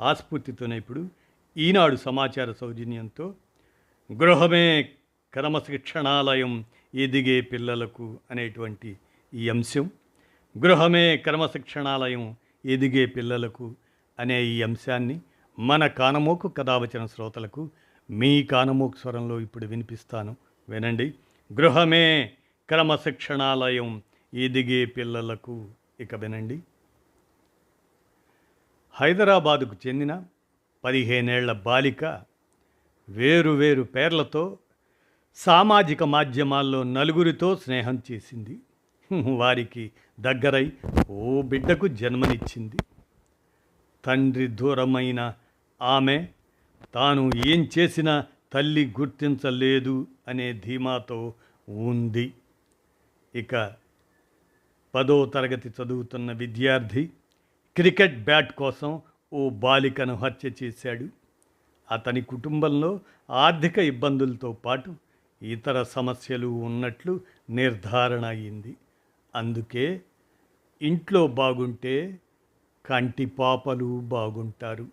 ఆస్ఫూర్తితోనే ఇప్పుడు ఈనాడు సమాచార సౌజన్యంతో గృహమే క్రమశిక్షణాలయం ఎదిగే పిల్లలకు అనేటువంటి ఈ అంశం. గృహమే క్రమశిక్షణాలయం ఎదిగే పిల్లలకు అనే ఈ అంశాన్ని మన కానమోకు కథావచన శ్రోతలకు మీ కానమోకు స్వరంలో ఇప్పుడు వినిపిస్తాను. వినండి. గృహమే క్రమశిక్షణాలయం ఎదిగే పిల్లలకు ఇక వినండి. హైదరాబాదుకు చెందిన పదిహేనేళ్ళ బాలిక వేరు వేరు పేర్లతో సామాజిక మాధ్యమాల్లో నలుగురితో స్నేహం చేసింది. వారికి దగ్గరై ఓ బిడ్డకు జన్మనిచ్చింది. తండ్రి దూరమైన ఆమె తాను ఏం చేసినా తల్లి గుర్తించలేదు అనే ధీమాతో ఉంది. ఇక పదో తరగతి చదువుతున్న విద్యార్థి క్రికెట్ బ్యాట్ కోసం ఓ బాలికను హత్య చేశాడు. అతని కుటుంబంలో ఆర్థిక ఇబ్బందులతో పాటు ఇతర సమస్యలు ఉన్నట్లు నిర్ధారణ అయింది. అందుకే ఇంట్లో బాగుంటే కంటి పాపలు బాగుంటారు.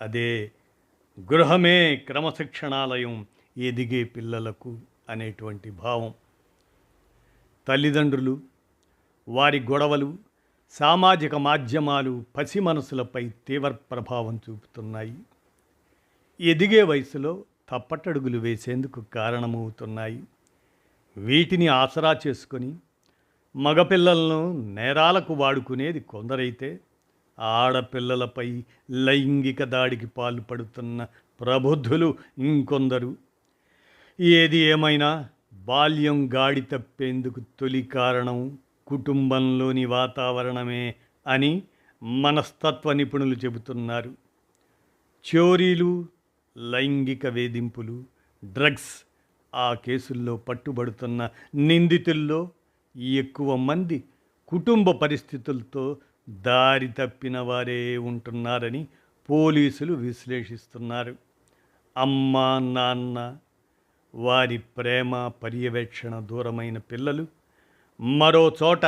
అదే గృహమే క్రమశిక్షణాలయం ఎదిగే పిల్లలకు అనేటువంటి భావం. తల్లిదండ్రులు వారి గొడవలు సామాజిక మాధ్యమాలు పసి మనసులపై తీవ్ర ప్రభావం చూపుతున్నాయి. ఎదిగే వయసులో తప్పటడుగులు వేసేందుకు కారణమవుతున్నాయి. వీటిని ఆసరా చేసుకొని మగపిల్లలను నేరాలకు వాడుకునేది కొందరైతే ఆడపిల్లలపై లైంగిక దాడికి పాల్పడుతున్న ప్రబుద్ధులు ఇంకొందరు. ఏది ఏమైనా బాల్యం గాడి తప్పేందుకు తొలి కారణం కుటుంబంలోని వాతావరణమే అని మనస్తత్వ నిపుణులు చెబుతున్నారు. చోరీలు లైంగిక వేధింపులు డ్రగ్స్ ఆ కేసుల్లో పట్టుబడుతున్న నిందితుల్లో ఎక్కువ మంది కుటుంబ పరిస్థితులతో దారి తప్పిన వారే ఉంటున్నారని పోలీసులు విశ్లేషిస్తున్నారు. అమ్మ నాన్న వారి ప్రేమ పర్యవేక్షణ దూరమైన పిల్లలు మరో చోట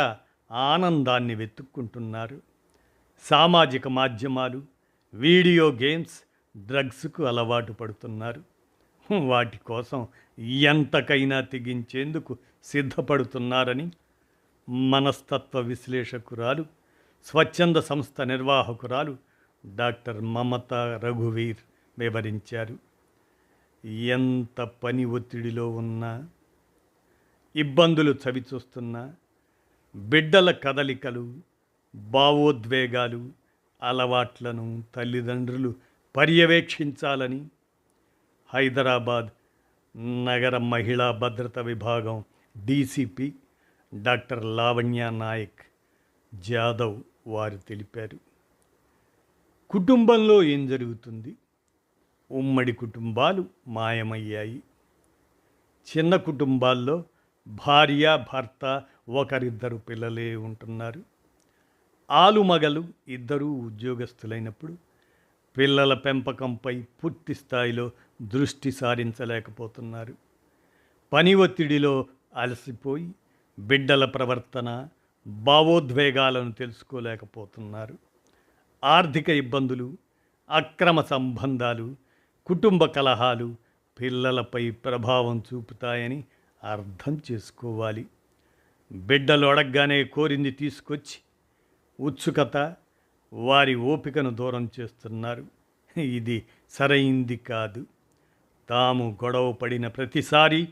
ఆనందాన్ని వెతుక్కుంటున్నారు. సామాజిక మాధ్యమాలు వీడియో గేమ్స్ డ్రగ్స్కు అలవాటు పడుతున్నారు. వాటి కోసం ఎంతకైనా తెగించేందుకు సిద్ధపడుతున్నారని మనస్తత్వ విశ్లేషకురాలు స్వచ్ఛంద సంస్థ నిర్వాహకురాలు డాక్టర్ మమత రఘువీర్ వివరించారు. ఎంత పని ఒత్తిడిలో ఉన్నా ఇబ్బందులు చవిచూస్తున్నా బిడ్డల కదలికలు భావోద్వేగాలు అలవాట్లను తల్లిదండ్రులు పర్యవేక్షించాలని హైదరాబాద్ నగర మహిళా భద్రత విభాగం డీసీపీ డాక్టర్ లావణ్య నాయక్ జాదవ్ వారు తెలిపారు. కుటుంబంలో ఏం జరుగుతుంది? ఉమ్మడి కుటుంబాలు మాయమయ్యాయి. చిన్న కుటుంబాల్లో భార్య భర్త ఒకరిద్దరు పిల్లలే ఉంటున్నారు. ఆలుమగలు ఇద్దరూ ఉద్యోగస్తులైనప్పుడు పిల్లల పెంపకంపై పూర్తి స్థాయిలో దృష్టి సారించలేకపోతున్నారు. పని ఒత్తిడిలో అలసిపోయి బిడ్డల ప్రవర్తన భావోద్వేగాలను తెలుసుకోలేకపోతున్నారు. ఆర్థిక ఇబ్బందులు అక్రమ సంబంధాలు కుటుంబ కలహాలు పిల్లలపై ప్రభావం చూపుతాయని అర్థం చేసుకోవాలి. బిడ్డలు అడగగానే కోరింది తీసుకొచ్చి ఉత్సుకత వారి ఓపికను దూరం చేస్తున్నారు. ఇది సరైంది కాదు. తాము గొడవ పడిన ప్రతిసారి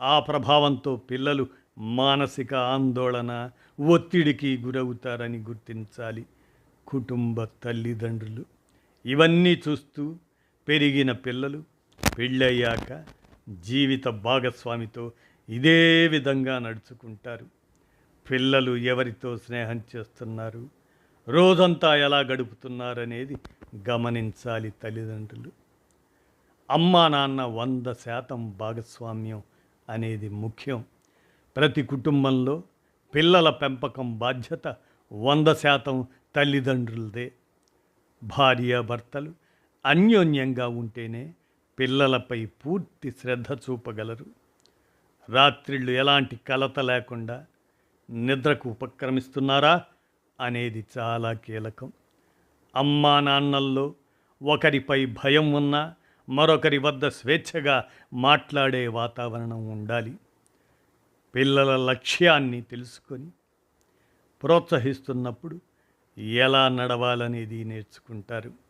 ఆ ప్రభావంతో పిల్లలు మానసిక ఆందోళన ఒత్తిడికి గురవుతారని గుర్తించాలి. కుటుంబ తల్లిదండ్రులు. ఇవన్నీ చూస్తూ పెరిగిన పిల్లలు పెళ్ళయ్యాక జీవిత భాగస్వామితో ఇదే విధంగా నడుచుకుంటారు. పిల్లలు ఎవరితో స్నేహం చేస్తున్నారు? రోజంతా ఎలా గడుపుతున్నారనేది గమనించాలి తల్లిదండ్రులు. అమ్మా నాన్న వంద శాతం భాగస్వామ్యం అనేది ముఖ్యం. ప్రతి కుటుంబంలో పిల్లల పెంపకం బాధ్యత వంద శాతం తల్లిదండ్రులదే. భార్యాభర్తలు అన్యోన్యంగా ఉంటేనే పిల్లలపై పూర్తి శ్రద్ధ చూపగలరు. రాత్రిళ్ళు ఎలాంటి కలత లేకుండా నిద్రకు ఉపక్రమిస్తున్నారా అనేది చాలా కీలకం. అమ్మా నాన్నల్లో ఒకరిపై భయం ఉన్నా మరొకరి వద్ద స్వేచ్ఛగా మాట్లాడే వాతావరణం ఉండాలి. పిల్లల లక్ష్యాన్ని తెలుసుకొని ప్రోత్సహిస్తున్నప్పుడు ఎలా నడవాలనేది నేర్చుకుంటారు.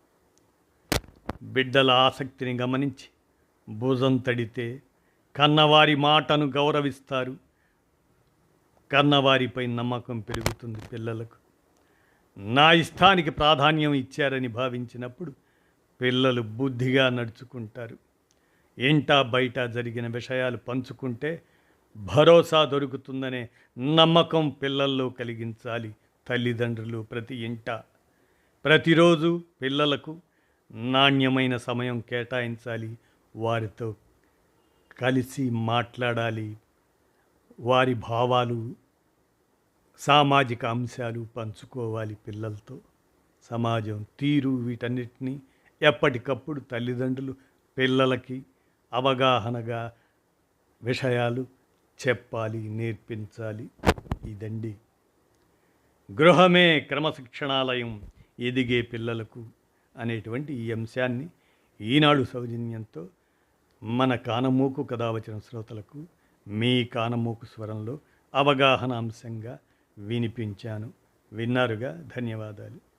బిడ్డల ఆసక్తిని గమనించి భుజం తడితే కన్నవారి మాటను గౌరవిస్తారు. కన్నవారిపై నమ్మకం పెరుగుతుంది పిల్లలకు. నా ఇష్టానికి ప్రాధాన్యం ఇచ్చారని భావించినప్పుడు పిల్లలు బుద్ధిగా నడుచుకుంటారు. ఇంటా బయట జరిగిన విషయాలు పంచుకుంటే భరోసా దొరుకుతుందనే నమ్మకం పిల్లల్లో కలిగించాలి తల్లిదండ్రులు ప్రతి ఇంట. ప్రతిరోజు పిల్లలకు నాణ్యమైన సమయం కేటాయించాలి. వారితో కలిసి మాట్లాడాలి. వారి భావాలు సామాజిక అంశాలు పంచుకోవాలి పిల్లలతో. సమాజం తీరు వీటన్నిటినీ ఎప్పటికప్పుడు తల్లిదండ్రులు పిల్లలకి అవగాహనగా విషయాలు చెప్పాలి నేర్పించాలి. ఇదండి. గృహమే క్రమశిక్షణాలయం ఎదిగే పిల్లలకు అనేటువంటి ఈ అంశాన్ని ఈనాడు సౌజన్యంతో మన కానమూకు కథావచన వచ్చిన శ్రోతలకు మీ కానమూకు స్వరంలో అవగాహన అంశంగా వినిపించాను. విన్నారుగా? ధన్యవాదాలు.